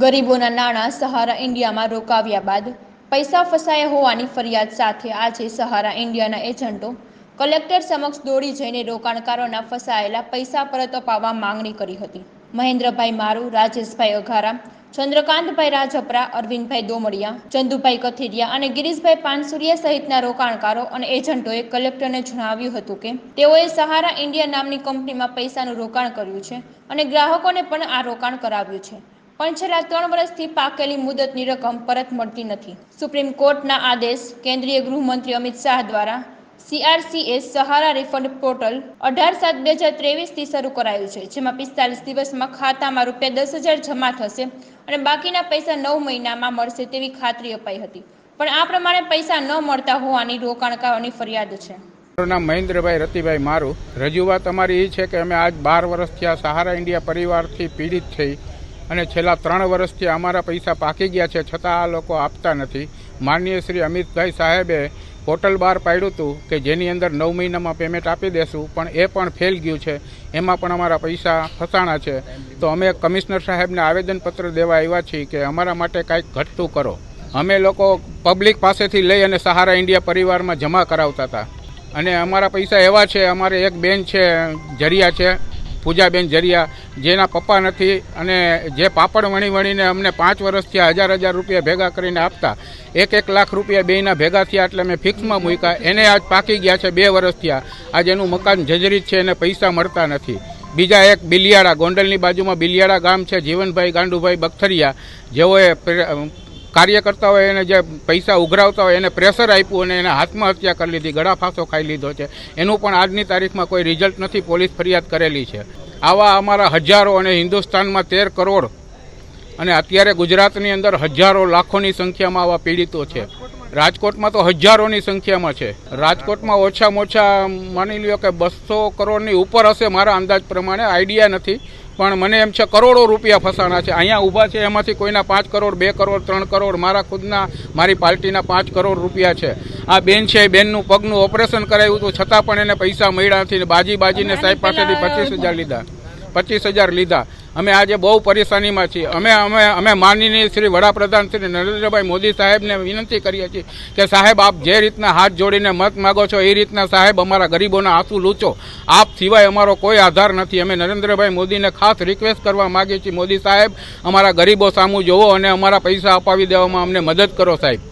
ગરીબોના નાણાં સહારા ઇન્ડિયામાં રોકાવ્યા બાદ પૈસા ફસાયા હોવાની ફરિયાદ સાથે આજે સહારા ઇન્ડિયાના એજન્ટો કલેક્ટર સમક્ષ દોડી જઈને રોકાણકારોના ફસાયેલા પૈસા પરત અપાવવા માંગણી કરી હતી. મહેન્દ્રભાઈ મારુ, રાજેશભાઈ અઘારા, ચંદ્રકાંતભાઈ રાજપરા, અરવિંદભાઈ દોમડિયા, ચંદુભાઈ કથિરિયા અને ગિરીશભાઈ પાનસુરિયા સહિતના રોકાણકારો અને એજન્ટોએ કલેક્ટરને જણાવ્યું હતું કે, તેઓએ સહારા ઇન્ડિયા નામની કંપનીમાં પૈસાનું રોકાણ કર્યું છે અને ગ્રાહકોને પણ આ રોકાણ કરાવ્યું છે. પણ છેલ્લા ત્રણ વર્ષથી પાકેલી મુદતની રકમ પરત મળતી નથી. સુપ્રીમ કોર્ટના આદેશ કેન્દ્રીય ગૃહમંત્રી અમિત શાહ દ્વારા સીઆરસીએસ સહારા રિફંડ પોર્ટલ અઢાર સાત બે હજાર ત્રેવીસથી શરૂ કરાયું છે, જેમાં પિસ્તાલીસ દિવસમાં ખાતામાં રૂપિયા દસ હજાર જમા થશે અને બાકીના પૈસા નવ મહિનામાં મળશે તેવી ખાતરી અપાઈ હતી. પણ આ પ્રમાણે પૈસા ન મળતા હોવાની રોકાણકારોની ફરિયાદ છે. નામ મહેન્દ્રભાઈ રતિભાઈ મારું. રજૂઆત અમારી એ છે કે અમે આજ બાર વર્ષથી આ સહારા ઇન્ડિયા પરિવારથી પીડિત થઈ અને છેલ્લા ત્રણ વર્ષથી અમારા પૈસા પાકી ગયા છે, છતાં આ લોકો આપતા નથી. માનનીય શ્રી અમિતભાઈ સાહેબે પોર્ટલ બહાર પાડ્યું હતું કે જેની અંદર નવ મહિનામાં પેમેન્ટ આપી દેશું, પણ એ પણ ફેલ ગયું છે. એમાં પણ અમારા પૈસા ફસાણા છે. તો અમે કમિશનર સાહેબને આવેદનપત્ર દેવા આવ્યા છીએ કે અમારા માટે કાંઈક ઘટતું કરો. અમે લોકો પબ્લિક પાસેથી લઈ અને સહારા ઇન્ડિયા પરિવારમાં જમા કરાવતા હતા. અને અમારા પૈસા એવા છે, અમારે એક બેન છે, જરિયા છે. પૂજાબેન જરિયા, જેના પપ્પા નથી અને જે પાપડ વણી વણીને અમને પાંચ વર્ષથી હજાર હજાર રૂપિયા ભેગા કરીને આપતા, એક એક લાખ રૂપિયા બેયના ભેગા થયા એટલે મેં ફિક્સમાં મૂક્યા. એને આજ પાકી ગયા છે, બે વર્ષ થયા. આજ એનું મકાન જજરીત છે, એને પૈસા મળતા નથી. બીજા એક બિલિયાળા, ગોંડલની બાજુમાં બિલિયાળા ગામ છે, જીવનભાઈ ગાંડુભાઈ બખથરિયા, જેઓએ કાર્યકર્તા હોય, એને જે પૈસા ઉઘરાવતા હોય, એને પ્રેશર આપ્યું અને એને આત્મહત્યા કરી લીધી ગળા ફાંસો ખાઈ લીધો છે. એનું પણ આજની તારીખમાં કોઈ રિઝલ્ટ નથી, પોલીસ ફરિયાદ કરેલી છે. આવા અમારા હજારો અને હિન્દુસ્તાનમાં તેર કરોડ અને અત્યારે ગુજરાતની અંદર હજારો લાખોની સંખ્યામાં આવા પીડિતો છે. રાજકોટમાં તો હજારોની સંખ્યામાં છે. રાજકોટમાં ઓછામાં ઓછા માની લ્યો કે બસો કરોડની ઉપર હશે મારા અંદાજ પ્રમાણે, આઈડિયા નથી. પણ મને એમ છે કરોડો રૂપિયા ફસાણા છે. અહીંયા ઊભા છે એમાંથી કોઈના પાંચ કરોડ બે કરોડ ત્રણ કરોડ મારા ખુદના મારી પાર્ટીના પાંચ કરોડ રૂપિયા છે. આ બેન છે એ બેનનું પગનું ઓપરેશન કરાવ્યું હતું છતાં પણ એને પૈસા મળ્યા નથી બાજી બાજીને સાહેબ પાસેથી પચીસ હજાર લીધા. પચીસ હજાર લીધા. અમે આજે બહુ પરેશાનીમાં છીએ. અમે અમે અમે માનનીય શ્રી વડાપ્રધાન શ્રી નરેન્દ્રભાઈ મોદી સાહેબને વિનંતી કરીએ છીએ કે સાહેબ, આપ જે રીતના હાથ જોડીને મત માગો છો, એ રીતના સાહેબ અમારા ગરીબોના આંસુ લૂચો આપ સિવાય અમારો કોઈ આધાર નથી. અમે નરેન્દ્રભાઈ મોદીને ખાસ રિક્વેસ્ટ કરવા માગીએ છીએ. મોદી સાહેબ, અમારા ગરીબો સામું જોવો અને અમારા પૈસા અપાવી દેવામાં અમને મદદ કરો સાહેબ.